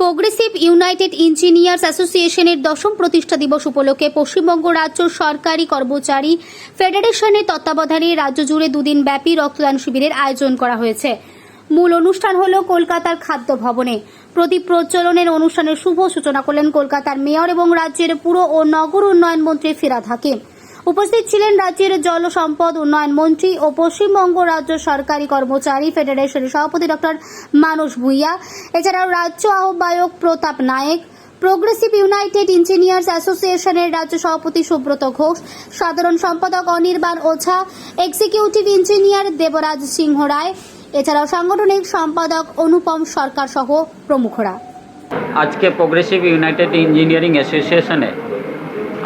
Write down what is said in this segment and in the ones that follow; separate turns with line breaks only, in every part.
Progressive united engineers অ্যাসোসিয়েশনের দশম প্রতিষ্ঠা দিবস উপলক্ষে পশ্চিমবঙ্গ রাজ্য সরকারি কর্মচারী ফেডারেশনের তত্ত্বাবধানে রাজ্য জুড়ে দুদিন ব্যাপী রক্তদান শিবিরের আয়োজন করা হয়েছে। মূল অনুষ্ঠান হল কলকাতার খাদ্য ভবনে। প্রদীপ প্রজ্বলনের অনুষ্ঠানের শুভ সূচনা করলেন কলকাতার মেয়র এবং রাজ্যের পুর ও নগর উন্নয়ন মন্ত্রী ফিরাদ হাকিম। উপস্থিত ছিলেন রাজ্যের জল সম্পদ উন্নয়ন মন্ত্রী ও পশ্চিমবঙ্গ রাজ্য সরকারি কর্মচারী ফেডারেশনের সভাপতি ডক্টর মানস ভুইয়া, এছাড়াও রাজ্য আহ্বায়ক Pratap Nayak, progressive united engineers অ্যাসোসিয়েশনের রাজ্য সভাপতি সুব্রত ঘোষ, সাধারণ সম্পাদক অনির্বাণ ওঝা, এক্সিকিউটিভ ইঞ্জিনিয়ার দেবরাজ সিংহ রায়, এছাড়াও সাংগঠনিক সম্পাদক অনুপম সরকার সহ প্রমুখরা।
আজকে প্রোগ্রেসিভ ইউনাইটেড ইঞ্জিনিয়ারিং অ্যাসোসিয়েশনে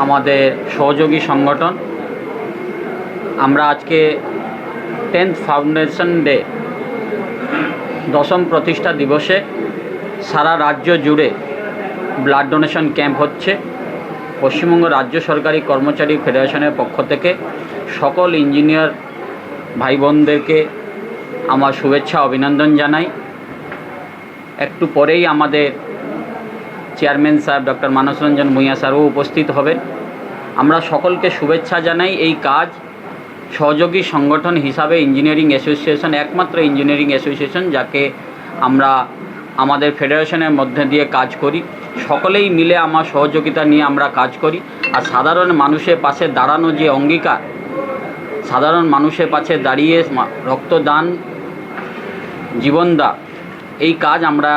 আমাদের সহযোগী সংগঠন। আমরা আজকে টেন্থ ফাউন্ডেশন ডে, দশম প্রতিষ্ঠা দিবসে সারা রাজ্য জুড়ে ব্লাড ডোনেশন ক্যাম্প হচ্ছে। পশ্চিমবঙ্গ রাজ্য সরকারি কর্মচারী ফেডারেশনের পক্ষ থেকে সকল ইঞ্জিনিয়ার ভাই বোনদেরকে আমার শুভেচ্ছা, অভিনন্দন জানাই। একটু পরেই আমাদের চেয়ারম্যান সাহেব ডক্টর মানস রঞ্জন ভূঁইয়া স্যারও উপস্থিত হবেন আমরা সকলকে শুভেচ্ছা জানাই এই কাজ। সহযোগী সংগঠন হিসাবে ইঞ্জিনিয়ারিং অ্যাসোসিয়েশন, একমাত্র ইঞ্জিনিয়ারিং অ্যাসোসিয়েশন যাকে আমরা আমাদের ফেডারেশনের মধ্যে দিয়ে কাজ করি। সকলেই মিলে আমার সহযোগিতা নিয়ে আমরা কাজ করি। আর সাধারণ মানুষের পাশে দাঁড়ানো যে অঙ্গীকার, সাধারণ মানুষের পাশে দাঁড়িয়ে রক্তদান জীবনদা এই কাজ আমরা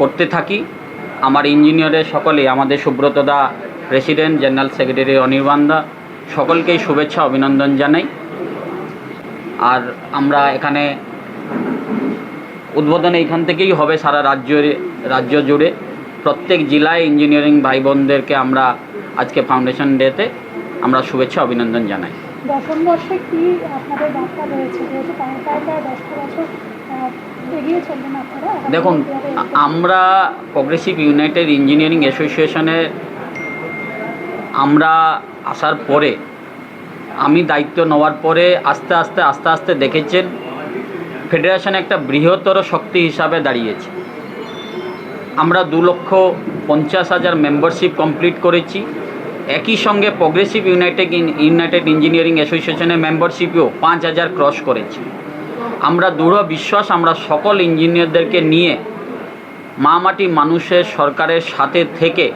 করতে থাকি। আমার ইঞ্জিনিয়ারের সকলে আমাদের সুব্রতদা প্রেসিডেন্ট, জেনারেল সেক্রেটারি অনির্বাণদা সকলকেই শুভেচ্ছা, অভিনন্দন জানাই। আর আমরা এখানে উদ্বোধন এইখান থেকেই হবে সারা রাজ্য রাজ্য জুড়ে। প্রত্যেক জেলায় ইঞ্জিনিয়ারিং ভাই বোনদেরকে আমরা আজকে ফাউন্ডেশন ডেতে আমরা শুভেচ্ছা, অভিনন্দন জানাই।
দশম বর্ষে কি আপনাদের বার্তা রয়েছে? যেহেতু প্রায় প্রায় দশটা বছর এগিয়ে চলবেন আপনারা
দেখুন আমরা প্রগ্রেসিভ ইউনাইটেড ইঞ্জিনিয়ারিং অ্যাসোসিয়েশনে আমরা আসার পরে আমি দায়িত্ব নেওয়ার পরে আস্তে আস্তে আস্তে আস্তে দেখেছেন ফেডারেশন একটা বৃহত্তর শক্তি হিসাবে দাঁড়িয়েছে। আমরা দু লক্ষ পঞ্চাশ হাজার মেম্বারশিপ কমপ্লিট করেছি। একই সঙ্গে প্রোগ্রেসিভ ইউনাইটেড ইউনাইটেড ইঞ্জিনিয়ারিং অ্যাসোসিয়েশনের মেম্বারশিপেও পাঁচ হাজার ক্রস করেছি। আমরা দৃঢ় বিশ্বাস আমরা সকল ইঞ্জিনিয়ারদেরকে নিয়ে মামাটি মানুষের সরকারের সাথে থেকে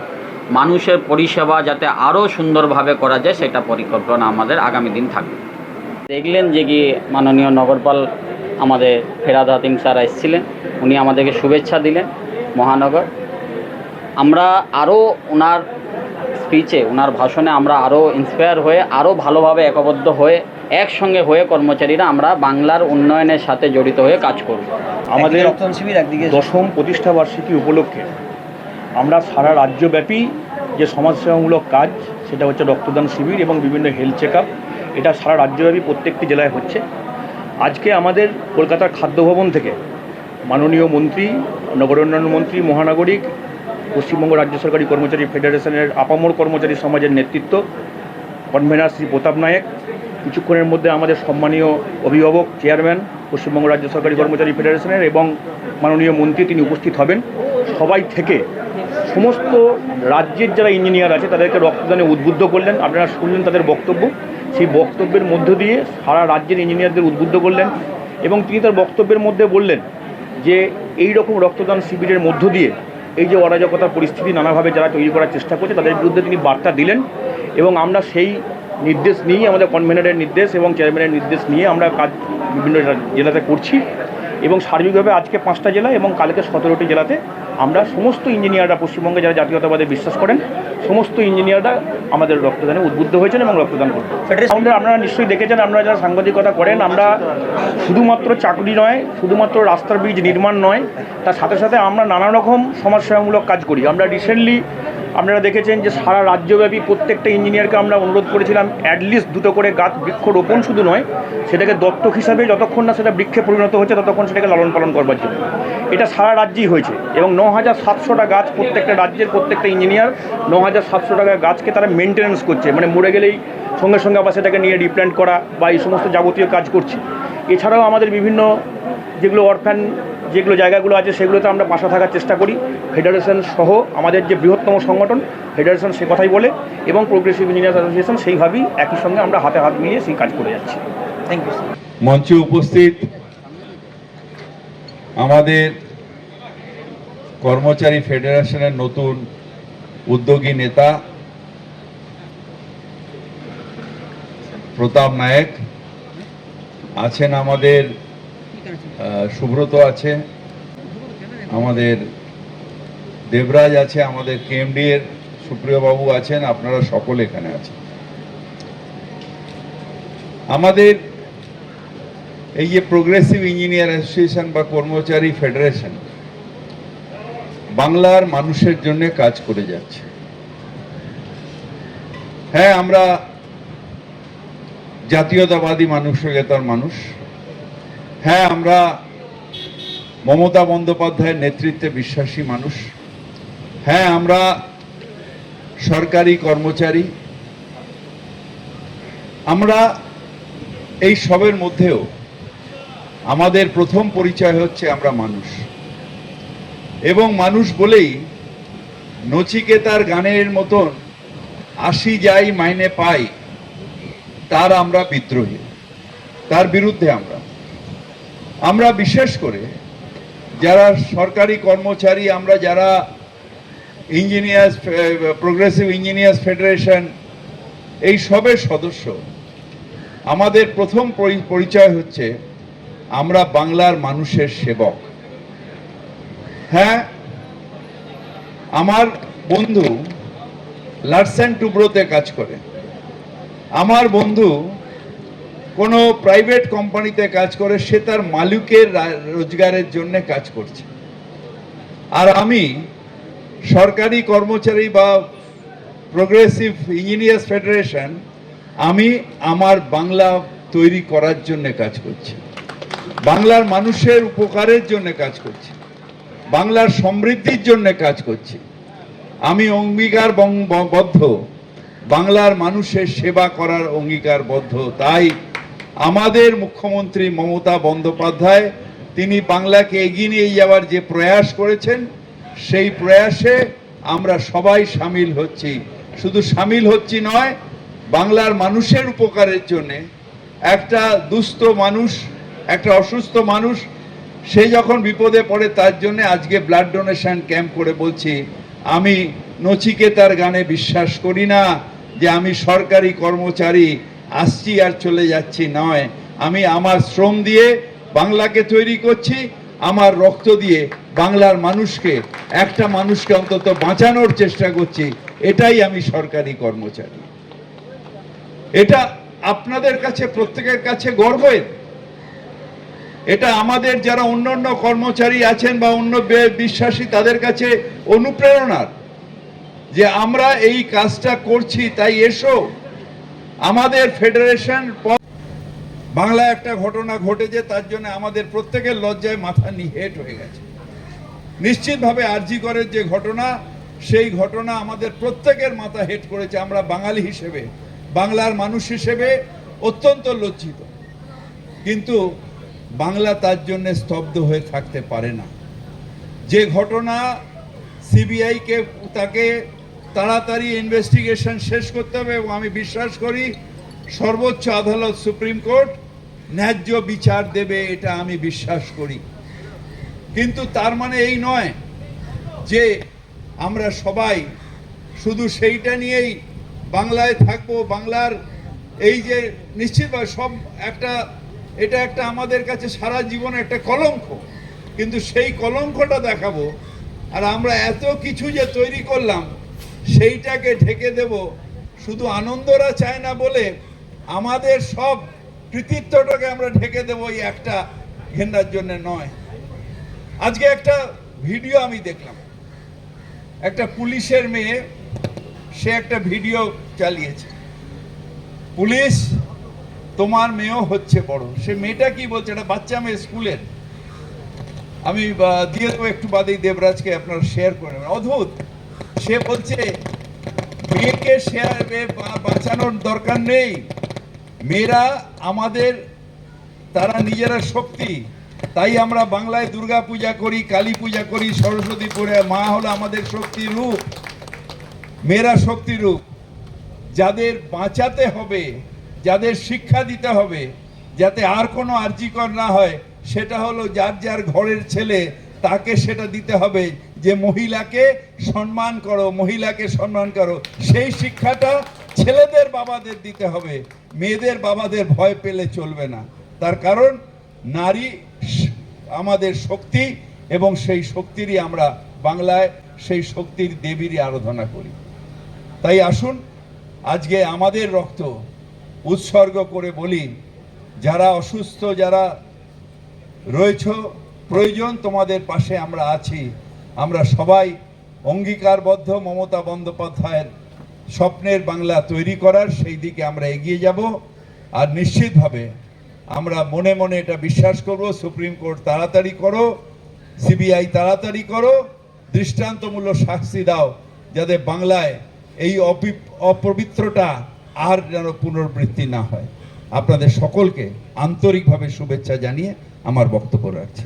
মানুষের পরিষেবা যাতে আরও সুন্দরভাবে করা যায়, সেটা পরিকল্পনা আমাদের আগামী দিন থাকবে। দেখলেন যে কি মাননীয় নগরপাল আমাদের ফেরাদ হাতিম স্যার এসেছিলেন। উনি আমাদেরকে শুভেচ্ছা দিলেন মহানগর। আমরা আরও ওনার স্পিচে ওনার ভাষণে আমরা আরও ইন্সপায়ার হয়ে আরও ভালোভাবে একবদ্ধ হয়ে একসঙ্গে হয়ে কর্মচারীরা আমরা বাংলার উন্নয়নের সাথে জড়িত হয়ে কাজ করব।
আমাদের
একদিকে রক্তদান শিবির একদিকে
দশম প্রতিষ্ঠা বার্ষিকী উপলক্ষে আমরা সারা রাজ্যব্যাপী যে সমাজসেবামূলক কাজ সেটা হচ্ছে রক্তদান শিবির এবং বিভিন্ন হেলথ চেক এটা সারা রাজ্যব্যাপী প্রত্যেকটি জেলায় হচ্ছে। আজকে আমাদের কলকাতার খাদ্য ভবন থেকে মাননীয় মন্ত্রী নগর উন্নয়ন মন্ত্রী মহানাগরিক পশ্চিমবঙ্গ রাজ্য সরকারি কর্মচারী ফেডারেশনের আপামর কর্মচারী সমাজের নেতৃত্ব, কনভেনার শ্রী প্রতাপ নায়েক, কিছুক্ষণের মধ্যে আমাদের সম্মানীয় অভিভাবক, চেয়ারম্যান, পশ্চিমবঙ্গ রাজ্য সরকারি কর্মচারী ফেডারেশনের এবং মাননীয় মন্ত্রী তিনি উপস্থিত হবেন। সবাই থেকে সমস্ত রাজ্যের যারা ইঞ্জিনিয়ার আছে, তাদেরকে রক্তদানে উদ্বুদ্ধ করলেন। আপনারা শুনলেন তাদের বক্তব্য। সেই বক্তব্যের মধ্য দিয়ে সারা রাজ্যের ইঞ্জিনিয়ারদের উদ্বুদ্ধ করলেন এবং তিনি তার বক্তব্যের মধ্যে বললেন যে এই রকম রক্তদান শিবিরের মধ্য দিয়ে এই যে অরাজকতার পরিস্থিতি নানাভাবে যারা তৈরি করার চেষ্টা করছে, তাদের বিরুদ্ধে তিনি বার্তা দিলেন এবং আমরা সেই নির্দেশ নিয়েই, আমাদের কনভেনারের নির্দেশ এবং চেয়ারম্যানের নির্দেশ নিয়ে আমরা কাজ বিভিন্ন জেলাতে করছি এবং সার্বিকভাবে আজকে পাঁচটা জেলা এবং কালকে সতেরোটি জেলাতে আমরা সমস্ত ইঞ্জিনিয়াররা পশ্চিমবঙ্গে যারা জাতীয়তাবাদে বিশ্বাস করেন সমস্ত ইঞ্জিনিয়াররা আমাদের রক্তদানে উদ্বুদ্ধ হয়েছেন এবং রক্তদান করবেন। আমাদের আপনারা নিশ্চয়ই দেখেছেন আমরা যারা সাংবাদিকতা করেন আমরা শুধুমাত্র চাকরি নয় শুধুমাত্র রাস্তার ব্রিজ নির্মাণ নয় তার সাথে সাথে আমরা নানা রকম সমাজসেবামূলক কাজ করি। আমরা রিসেন্টলি আপনারা দেখেছেন যে সারা রাজ্যব্যাপী প্রত্যেকটা ইঞ্জিনিয়ারকে আমরা অনুরোধ করেছিলাম অ্যাটলিস্ট দুটো করে গাছ বৃক্ষরোপণ শুধু নয়, সেটাকে দত্তক হিসাবে যতক্ষণ না সেটা বৃক্ষে পরিণত হচ্ছে, ততক্ষণ সেটাকে লালন পালন করবার জন্য। এটা সারা রাজ্যেই হয়েছে এবং ন হাজার সাতশোটা গাছ প্রত্যেকটা রাজ্যের প্রত্যেকটা ইঞ্জিনিয়ার ন হাজার সাতশো টাকা গাছকে তারা মেনটেন্যান্স করছে। মানে মরে গেলেই সঙ্গে সঙ্গে আবার সেটাকে নিয়ে রিপ্ল্যান্ট করা বা এই সমস্ত যাবতীয় কাজ করছে। এছাড়াও আমাদের বিভিন্ন যেগুলো অরফ্যান যেগুলো জায়গাগুলো আছে সেগুলোতে আমরা পাশে থাকার চেষ্টা করি। ফেডারেশন সহ আমাদের যে বৃহত্তম সংগঠন ফেডারেশন সে কথাই বলে এবং প্রোগ্রেসিভ ইঞ্জিনিয়ার্স অ্যাসোসিয়েশন সেইভাবেই একই সঙ্গে আমরা হাতে হাত মিলিয়ে সেই কাজ করে যাচ্ছি। থ্যাংক ইউ
মঞ্চে উপস্থিত আমাদের কর্মচারী ফেডারেশনের নতুন উদ্যোগী নেতা প্রতাপ নায়েক আছেন আমাদের সুব্রত আছে, আমাদের দেবরাজ আছে, আমাদের কেএমডি এর সুপ্রিয় বাবু আছেন, আপনারা সকলে এখানে আছেন। আমাদের এই যে প্রোগ্রেসিভ ইঞ্জিনিয়ার অ্যাসোসিয়েশন বা কর্মচারী ফেডারেশন বাংলার মানুষের জন্য কাজ করে যাচ্ছে। হ্যাঁ আমরা জাতীয়তাবাদী মানসিকতার মানুষ। হ্যাঁ আমরা মমতা বন্দ্যোপাধ্যায়ের নেতৃত্বে বিশ্বাসী মানুষ। হ্যাঁ আমরা সরকারি কর্মচারী। আমরা এই সবের মধ্যেও আমাদের প্রথম পরিচয় হচ্ছে আমরা মানুষ। এবং মানুষ বলেই নচিকেতার গানের মতন আসি যাই মাইনে পাই। তার আমরা বিদ্রোহী, তার বিরুদ্ধে আমরা। আমরা বিশেষ করে যারা সরকারি কর্মচারী, আমরা যারা ইঞ্জিনিয়ার্স প্রোগ্রেসিভ ইঞ্জিনিয়ার্স ফেডারেশন এই সবের সদস্য, আমাদের প্রথম পরি- পরিচয় হচ্ছে আমরা বাংলার মানুষের সেবক। হ্যাঁ আমার বন্ধু লার্সেন টুব্রোতে কাজ করে। আমার বন্ধু কোনো প্রাইভেট কোম্পানিতে কাজ করে, সে তার মালিকের রোজগারের জন্য কাজ করছে। আর আমি সরকারি কর্মচারী বা প্রোগ্রেসিভ ইঞ্জিনিয়ার্স ফেডারেশন আমি আমার বাংলা তৈরি করার জন্য কাজ করছি। বাংলার মানুষের উপকারের জন্য কাজ করছি। বাংলার সমৃদ্ধির জন্য কাজ করছি। আমি অঙ্গীকার বদ্ধ। বাংলার মানুষের সেবা করার অঙ্গীকারবদ্ধ। তাই আমাদের মুখ্যমন্ত্রী মমতা বন্দ্যোপাধ্যায়, তিনি বাংলাকে এগিয়ে নিয়ে যাওয়ার যে প্রয়াস করেছেন, সেই প্রয়াসে আমরা সবাই সামিল হচ্ছি। শুধু সামিল হচ্ছি নয়, বাংলার মানুষের উপকারের জন্য একটা দুস্থ মানুষ, একটা অসুস্থ মানুষ, সে যখন বিপদে পড়ে তার জন্য আজকে ব্লাড ডোনেশন ক্যাম্প করে বলছি, আমি নচিকেতার গানে বিশ্বাস করি না। যে আমি সরকারি কর্মচারী, আসছি আর চলে যাচ্ছি নয়। আমি আমার শ্রম দিয়ে বাংলাকে তৈরি করছি, আমার রক্ত দিয়ে বাংলার মানুষকে, একটা মানুষকে অন্তত বাঁচানোর চেষ্টা করছি, এটাই আমি সরকারি কর্মচারী। এটা আপনাদের কাছে, প্রত্যেকের কাছে গর্বের। এটা আমাদের যারা অন্য অন্য কর্মচারী আছেন বা অন্য বিশ্বাসী, তাদের কাছে অনুপ্রেরণার। যে আমরা এই কাজটা করছি, তাই এসো। আমাদের ফেডারেশন বাংলায় একটা ঘটনা ঘটেছে, তার জন্য আমাদের প্রত্যেকের লজ্জায় মাথা নিহেট হয়ে গেছে। নিশ্চিতভাবে আরজি করের যে ঘটনা, সেই ঘটনা আমাদের প্রত্যেকের মাথা হেট করেছে। আমরা বাঙালি হিসেবে, বাংলার মানুষ হিসেবে অত্যন্ত লজ্জিত। কিন্তু বাংলা তার জন্য স্তব্ধ হয়ে থাকতে পারে না। যে ঘটনা সিবিআইকে, তাকে তাড়াতাড়ি ইনভেস্টিগেশন শেষ করতে হবে এবং আমি বিশ্বাস করি সর্বোচ্চ আদালত সুপ্রিম কোর্ট ন্যায্য বিচার দেবে, এটা আমি বিশ্বাস করি। কিন্তু তার মানে এই নয় যে আমরা সবাই শুধু সেইটা নিয়েই বাংলায় থাকব, বাংলার এই যে নিশ্চিতভাবে সব একটা, এটা একটা আমাদের কাছে সারা জীবনে একটা কলঙ্ক। কিন্তু সেই কলঙ্কটা দেখাবো, আর আমরা এত কিছু যে তৈরি করলাম সেইটাকে ঢেকে দেব। শুধু আনন্দরা চায় না বলে আমাদের সব কৃতিত্বটাকে আমরা ঢেকে দেবো এই একটা ঘেন্নার জন্য নয়। আজকে একটা ভিডিও আমি দেখলাম। একটা পুলিশের মেয়ে, সে একটা ভিডিও চালিয়েছে। পুলিশ, তোমার মেয়েও হচ্ছে বড়। সে মেয়েটা কি বলছে? একটা বাচ্চা মেয়ে স্কুলের। আমি দিয়ে দেবো, একটু বাদেই দেবরাজকে আপনারা শেয়ার করে নেবেন। অদ্ভুত! সে বলছে, মেয়েকে শেয়ার বাঁচানোর দরকার নেই। মেয়েরা আমাদের, তারা নিজেরা শক্তি। তাই আমরা বাংলায় দুর্গা পূজা করি, কালী পূজা করি, সরস্বতী পূজা, মা হলো আমাদের শক্তির রূপ। মেয়েরা শক্তির রূপ। যাদের বাঁচাতে হবে, যাদের শিক্ষা দিতে হবে, যাতে আর কোনো আর্জিকর না হয়, সেটা হলো যার যার ঘরের ছেলে তাকে সেটা দিতে হবে যে মহিলাকে সম্মান করো, মহিলাকে সম্মান করো। সেই শিক্ষাটা ছেলেদের বাবাদের দিতে হবে। মেয়েদের বাবাদের ভয় পেলে চলবে না। তার কারণ নারী আমাদের শক্তি এবং সেই শক্তিরই আমরা বাংলায় সেই শক্তির দেবীরই আরাধনা করি। তাই আসুন, আজকে আমাদের রক্ত উৎসর্গ করে বলি, যারা অসুস্থ, যারা রয়েছ প্রয়োজন তোমাদের পাশে আমরা আছি। আমরা সবাই অঙ্গীকারবদ্ধ মমতা বন্দ্যোপাধ্যায়ের স্বপ্নের বাংলা তৈরি করার সেই দিকে আমরা এগিয়ে যাব। আর নিশ্চিতভাবে আমরা মনে মনে এটা বিশ্বাস করব, সুপ্রিম কোর্ট তাড়াতাড়ি করো, সিবিআই তাড়াতাড়ি করো, দৃষ্টান্তমূলক শাস্তি দাও, যাতে বাংলায় এই অপি- অপবিত্রটা আর যেন পুনরাবৃত্তি না হয়। আপনাদের সকলকে আন্তরিকভাবে শুভেচ্ছা জানিয়ে আমার বক্তব্য রাখছি।